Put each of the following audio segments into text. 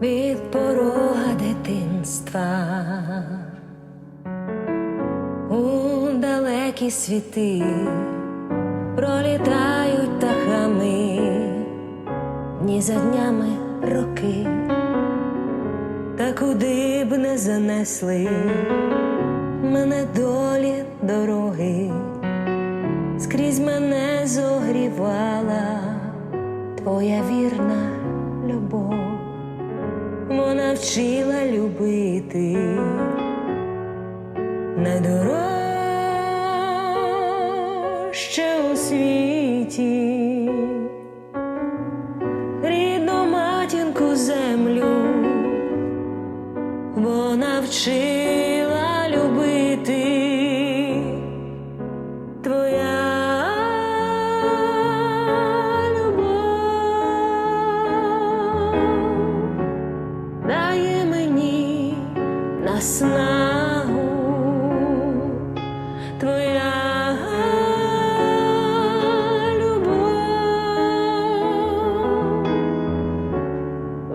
від порога дитинства. У далекі світи пролітають птахами дні за днями роки, та куди б не занесли мене долі дороги, скрізь мене зогрівала твоя вірна любов, вона вчила любити найдорожче у світі, рідну матінку землю, вона вчила любити. Наснагу, твоя любов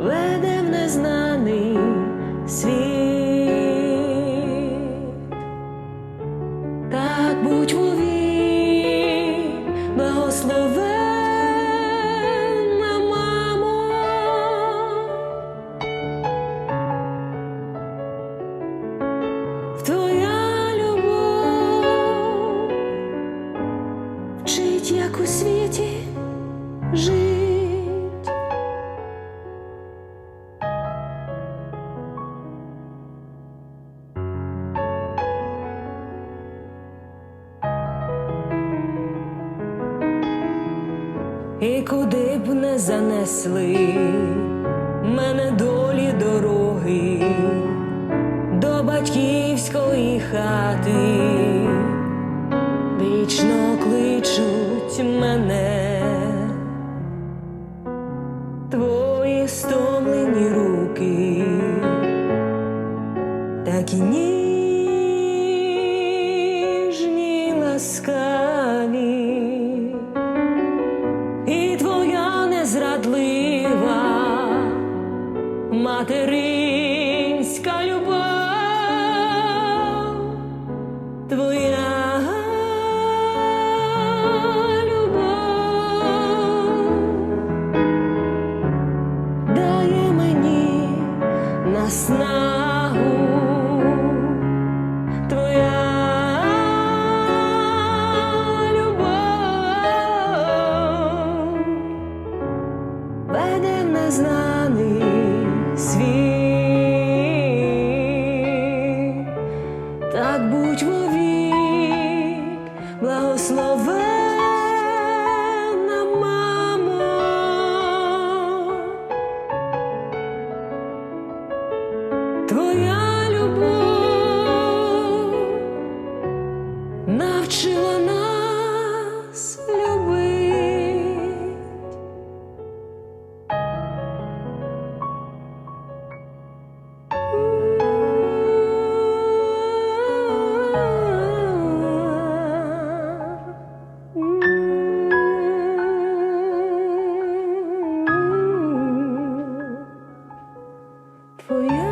веде в незнаний світ. Як у світі жить. І куди б не занесли мене долі дороги до батьківської хати, твої стомлені руки, такі ніжні ласкаві. І твоя незрадлива материнська наснагу твоя любов веде так буде. Учила нас любить. Твоя